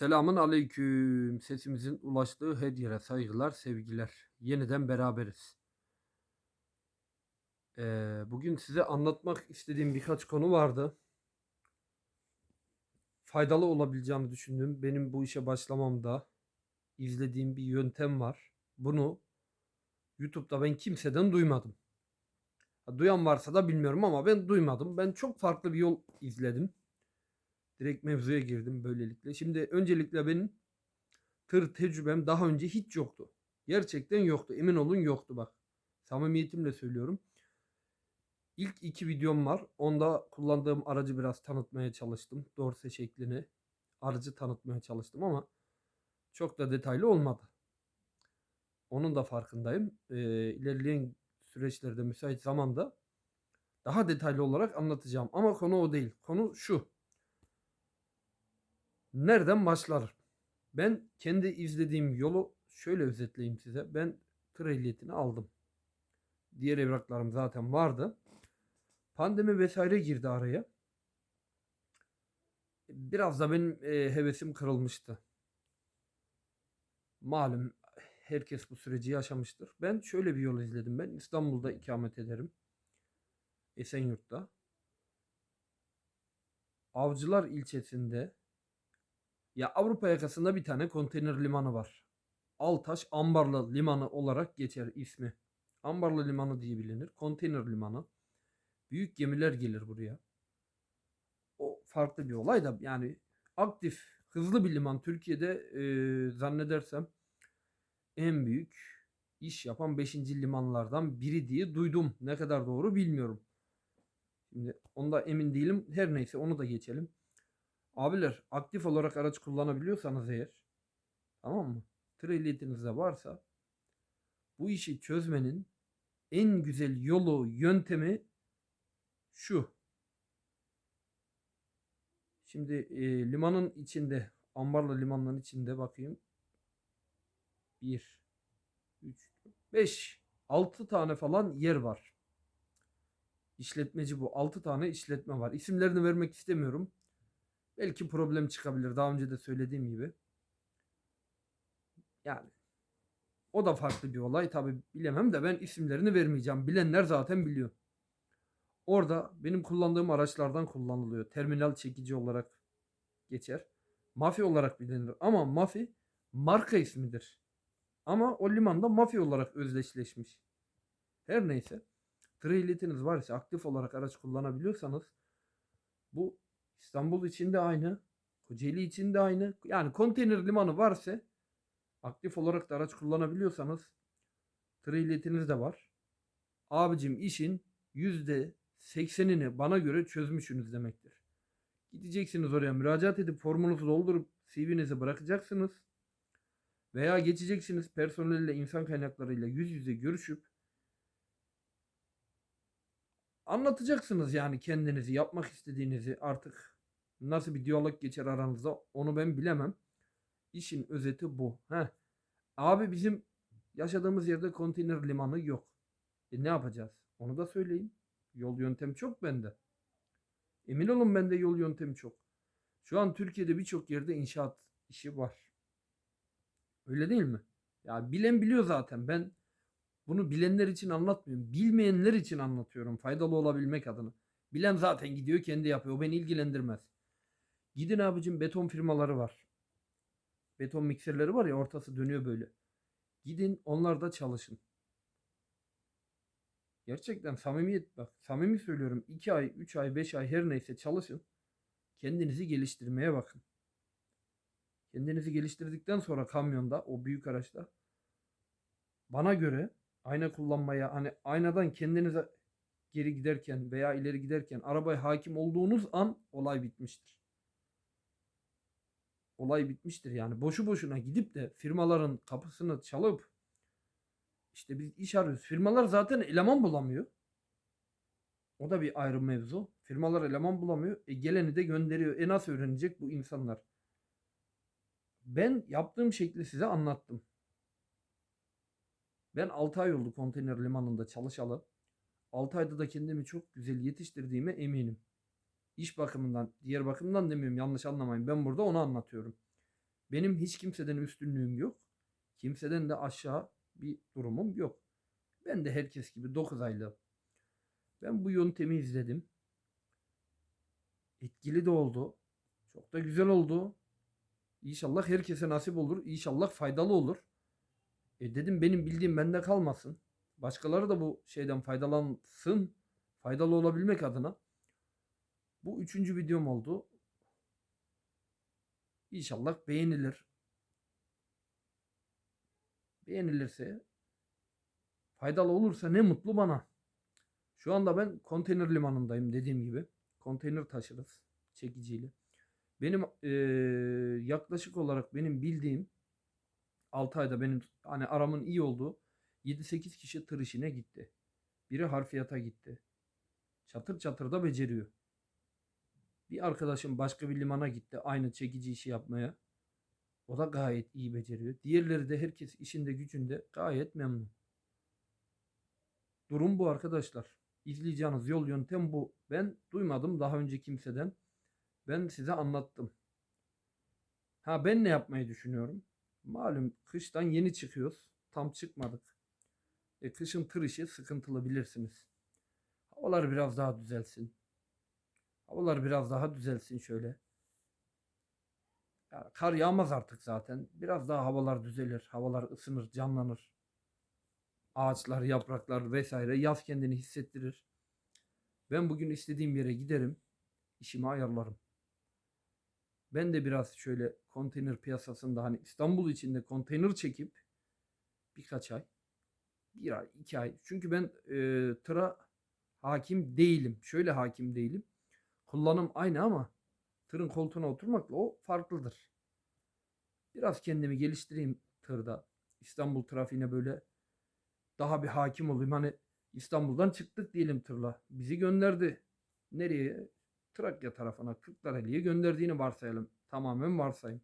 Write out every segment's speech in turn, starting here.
Selamun aleyküm. Sesimizin ulaştığı her yere saygılar, sevgiler. Yeniden beraberiz. Ee, bugün size anlatmak istediğim birkaç konu vardı. Faydalı olabileceğini düşündüğüm benim bu işe başlamamda izlediğim bir yöntem var. Bunu YouTube'da ben kimseden duymadım. Duyan varsa da bilmiyorum ama ben duymadım. Ben çok farklı bir yol izledim. Direkt mevzuya girdim böylelikle. Şimdi öncelikle benim tır tecrübem daha önce hiç yoktu. Gerçekten yoktu. Emin olun yoktu bak. Samimiyetimle söylüyorum. İlk iki videom var. Onda kullandığım aracı biraz tanıtmaya çalıştım. Dorse şeklini aracı tanıtmaya çalıştım ama çok da detaylı olmadı. Onun da farkındayım. Ee, ilerleyen süreçlerde müsait zamanda daha detaylı olarak anlatacağım. Ama konu o değil. Konu şu. Nereden başlar? Ben kendi izlediğim yolu şöyle özetleyeyim size. Ben tır aldım. Diğer evraklarım zaten vardı. Pandemi vesaire girdi araya. Biraz da benim e, hevesim kırılmıştı. Malum herkes bu süreci yaşamıştır. Ben şöyle bir yol izledim. Ben İstanbul'da ikamet ederim. Esenyurt'ta. Avcılar ilçesinde ya Avrupa yakasında bir tane konteyner limanı var. Altaş Ambarlı Limanı olarak geçer ismi. Ambarlı Limanı diye bilinir. Konteyner limanı. Büyük gemiler gelir buraya. O farklı bir olay da yani aktif, hızlı bir liman. Türkiye'de e, zannedersem en büyük iş yapan 5. limanlardan biri diye duydum. Ne kadar doğru bilmiyorum. Şimdi onda emin değilim. Her neyse onu da geçelim. Abiler aktif olarak araç kullanabiliyorsanız eğer tamam mı? Tır ehliyetiniz de varsa bu işi çözmenin en güzel yolu, yöntemi şu. Şimdi e, limanın içinde, ambarlı limanların içinde bakayım. 1 3 5 6 tane falan yer var. İşletmeci bu. 6 tane işletme var. İsimlerini vermek istemiyorum. Belki problem çıkabilir. Daha önce de söylediğim gibi. Yani o da farklı bir olay. Tabi bilemem de ben isimlerini vermeyeceğim. Bilenler zaten biliyor. Orada benim kullandığım araçlardan kullanılıyor. Terminal çekici olarak geçer. Mafi olarak bilinir. Ama Mafi marka ismidir. Ama o limanda Mafi olarak özdeşleşmiş. Her neyse. Tır ehliyetiniz varsa aktif olarak araç kullanabiliyorsanız bu İstanbul için de aynı. Kocaeli için de aynı. Yani konteyner limanı varsa aktif olarak da araç kullanabiliyorsanız ehliyetiniz de var. Abicim işin %80'ini bana göre çözmüşsünüz demektir. Gideceksiniz oraya müracaat edip formunuzu doldurup CV'nizi bırakacaksınız. Veya geçeceksiniz personelle insan kaynaklarıyla yüz yüze görüşüp anlatacaksınız yani kendinizi yapmak istediğinizi artık nasıl bir diyalog geçer aranızda onu ben bilemem. İşin özeti bu. Heh. Abi bizim yaşadığımız yerde konteyner limanı yok. E ne yapacağız? Onu da söyleyeyim. Yol yöntem çok bende. Emin olun bende yol yöntemi çok. Şu an Türkiye'de birçok yerde inşaat işi var. Öyle değil mi? Ya bilen biliyor zaten. Ben bunu bilenler için anlatmıyorum. Bilmeyenler için anlatıyorum. Faydalı olabilmek adına. Bilen zaten gidiyor kendi yapıyor. O beni ilgilendirmez. Gidin abicim beton firmaları var. Beton mikserleri var ya ortası dönüyor böyle. Gidin onlarda çalışın. Gerçekten samimiyet bak. Samimi söylüyorum. 2 ay, 3 ay, 5 ay her neyse çalışın. Kendinizi geliştirmeye bakın. Kendinizi geliştirdikten sonra kamyonda o büyük araçta bana göre ayna kullanmaya hani aynadan kendinize geri giderken veya ileri giderken arabaya hakim olduğunuz an olay bitmiştir. Olay bitmiştir yani. Boşu boşuna gidip de firmaların kapısını çalıp işte biz iş arıyoruz. Firmalar zaten eleman bulamıyor. O da bir ayrı mevzu. Firmalar eleman bulamıyor. E geleni de gönderiyor. E nasıl öğrenecek bu insanlar? Ben yaptığım şekli size anlattım. Ben 6 ay oldu konteyner limanında çalışalı. 6 ayda da kendimi çok güzel yetiştirdiğime eminim. İş bakımından, diğer bakımdan demiyorum yanlış anlamayın. Ben burada onu anlatıyorum. Benim hiç kimseden üstünlüğüm yok. Kimseden de aşağı bir durumum yok. Ben de herkes gibi 9 aylık. Ben bu yöntemi izledim. Etkili de oldu. Çok da güzel oldu. İnşallah herkese nasip olur. İnşallah faydalı olur. E dedim benim bildiğim bende kalmasın. Başkaları da bu şeyden faydalansın. Faydalı olabilmek adına. Bu üçüncü videom oldu. İnşallah beğenilir. Beğenilirse faydalı olursa ne mutlu bana. Şu anda ben konteyner limanındayım dediğim gibi. Konteyner taşırız çekiciyle. Benim eee, yaklaşık olarak benim bildiğim 6 ayda benim hani aramın iyi olduğu 7-8 kişi tır işine gitti. Biri harfiyata gitti. Çatır çatır da beceriyor. Bir arkadaşım başka bir limana gitti aynı çekici işi yapmaya. O da gayet iyi beceriyor. Diğerleri de herkes işinde gücünde gayet memnun. Durum bu arkadaşlar. İzleyeceğiniz yol yöntem bu. Ben duymadım daha önce kimseden. Ben size anlattım. Ha ben ne yapmayı düşünüyorum? Malum kıştan yeni çıkıyoruz. Tam çıkmadık. E, kışın tır işi sıkıntılı bilirsiniz. Havalar biraz daha düzelsin. Havalar biraz daha düzelsin şöyle. Ya kar yağmaz artık zaten. Biraz daha havalar düzelir. Havalar ısınır, canlanır. Ağaçlar, yapraklar vesaire yaz kendini hissettirir. Ben bugün istediğim yere giderim. işimi ayarlarım. Ben de biraz şöyle konteyner piyasasında hani İstanbul içinde konteyner çekip birkaç ay, bir ay, iki ay. Çünkü ben e, tıra hakim değilim. Şöyle hakim değilim. Kullanım aynı ama tırın koltuğuna oturmakla o farklıdır. Biraz kendimi geliştireyim tırda. İstanbul trafiğine böyle daha bir hakim olayım. Hani İstanbul'dan çıktık diyelim tırla. Bizi gönderdi. Nereye? Trakya tarafına Kırklareli'ye gönderdiğini varsayalım. Tamamen varsayım.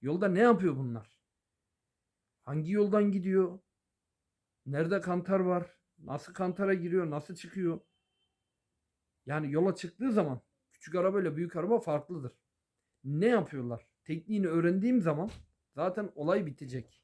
Yolda ne yapıyor bunlar? Hangi yoldan gidiyor? Nerede kantar var? Nasıl kantara giriyor? Nasıl çıkıyor? Yani yola çıktığı zaman küçük araba ile büyük araba farklıdır. Ne yapıyorlar? Tekniğini öğrendiğim zaman zaten olay bitecek.